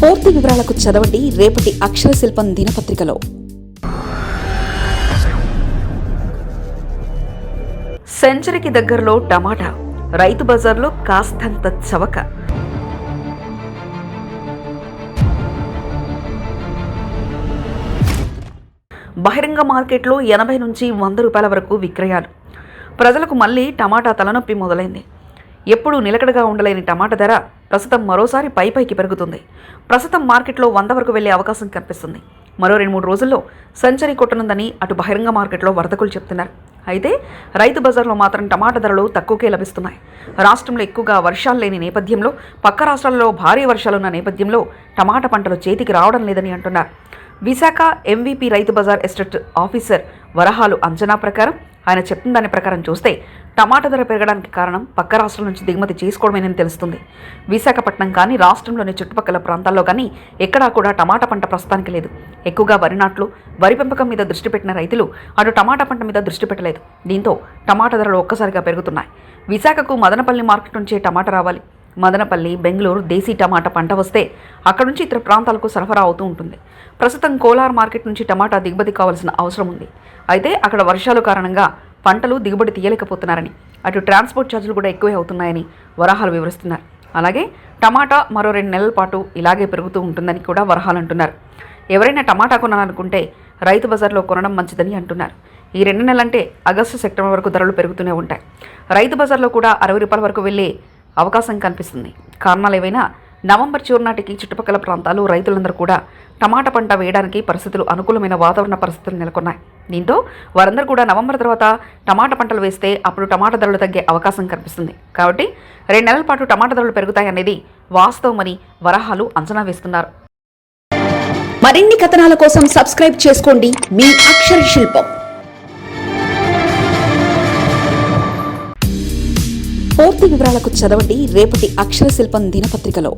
పూర్తి వివరాలకు చదవండి రేపటి అక్షర శిల్పం దినపత్రికలో. సెంచరీకి దగ్గరలో టమాటా రైతు బజార్లో కాస్తంత చవక. బహిరంగ మార్కెట్లో ఎనభై నుంచి వంద రూపాయల వరకు విక్రయాలు. ప్రజలకు మళ్ళీ టమాటా తలనొప్పి మొదలైంది. ఎప్పుడూ నిలకడగా ఉండలేని టమాటా ధర ప్రస్తుతం మరోసారి పై పైకి పెరుగుతుంది. ప్రస్తుతం మార్కెట్లో వంద వరకు వెళ్ళే అవకాశం కనిపిస్తుంది. మరో రెండు మూడు రోజుల్లో సెంచరీ కొట్టనుందని అటు బహిరంగ మార్కెట్లో వర్తకులు చెప్తున్నారు. అయితే రైతు బజార్లో మాత్రం టమాటా ధరలు తక్కువకే లభిస్తున్నాయి. రాష్ట్రంలో ఎక్కువగా వర్షాలు లేని నేపథ్యంలో పక్క రాష్ట్రాల్లో భారీ వర్షాలున్న నేపథ్యంలో టమాటా పంటలు చేతికి రావడం లేదని అంటున్నారు. Visakha MVP Rythu Bazar estate officer వరహాలు అంచనా ప్రకారం ఆయన చెప్పిన దాని ప్రకారం చూస్తే టమాటా ధర పెరగడానికి కారణం పక్క రాష్ట్రం నుంచి దిగుమతి చేసుకోవడమేనని తెలుస్తుంది. విశాఖపట్నం కానీ రాష్ట్రంలోని చుట్టుపక్కల ప్రాంతాల్లో కానీ ఎక్కడా కూడా టమాటా పంట ప్రస్తుతానికి లేదు. ఎక్కువగా వరి నాట్లు వరి పెంపకం మీద దృష్టి పెట్టిన రైతులు అటు టమాటా పంట మీద దృష్టి పెట్టలేదు. దీంతో టమాటా ధరలు ఒక్కసారిగా పెరుగుతున్నాయి. విశాఖకు మదనపల్లి మార్కెట్ నుంచే టమాటా రావాలి. మదనపల్లి బెంగళూరు దేశీ టమాటా పంట వస్తే అక్కడ నుంచి ఇతర ప్రాంతాలకు సరఫరా అవుతూ ఉంటుంది. ప్రస్తుతం కోలార్ మార్కెట్ నుంచి టమాటా దిగుమతి కావాల్సిన అవసరం ఉంది. అయితే అక్కడ వర్షాలు కారణంగా పంటలు దిగుబడి తీయలేకపోతున్నారని. అటు ట్రాన్స్పోర్ట్ ఛార్జీలు కూడా ఎక్కువే అవుతున్నాయని వరాహాలు వివరిస్తున్నారు. అలాగే టమాటా మరో రెండు నెలల పాటు ఇలాగే పెరుగుతూ ఉంటుందని కూడా వరహాలు అంటున్నారు. ఎవరైనా టమాటా కొనాలనుకుంటే రైతు బజార్లో కొనడం మంచిదని అంటున్నారు. ఈ రెండు నెలలంటే ఆగస్టు సెప్టెంబర్ వరకు ధరలు పెరుగుతూనే ఉంటాయి. రైతు బజార్లో కూడా అరవై రూపాయల వరకు వెళ్ళే అవకాశం కనిపిస్తుంది. కారణాలు ఏవైనా? నవంబర్ చివరి నాటికి చుట్టుపక్కల ప్రాంతాలు రైతులందరూ కూడా టమాటా పంట వేయడానికి పరిస్థితులు అనుకూలమైన వాతావరణ పరిస్థితులు నెలకొన్నాయి. దీంతో వారందరూ కూడా నవంబర్ తర్వాత టమాటా పంటలు వేస్తే అప్పుడు టమాటా ధరలు తగ్గే అవకాశం కనిపిస్తుంది. కాబట్టి రెండు నెలల పాటు టమాటా ధరలు పెరుగుతాయనేది వాస్తవమని వరహాలు అంచనా వేస్తున్నారు. మరిన్ని కథనాల కోసం సబ్స్క్రైబ్ చేసుకోండి మీ అక్షర శిల్పం. పూర్తి వివరాలకు చదవండి రేపటి అక్షర శిల్పం దినపత్రికలో.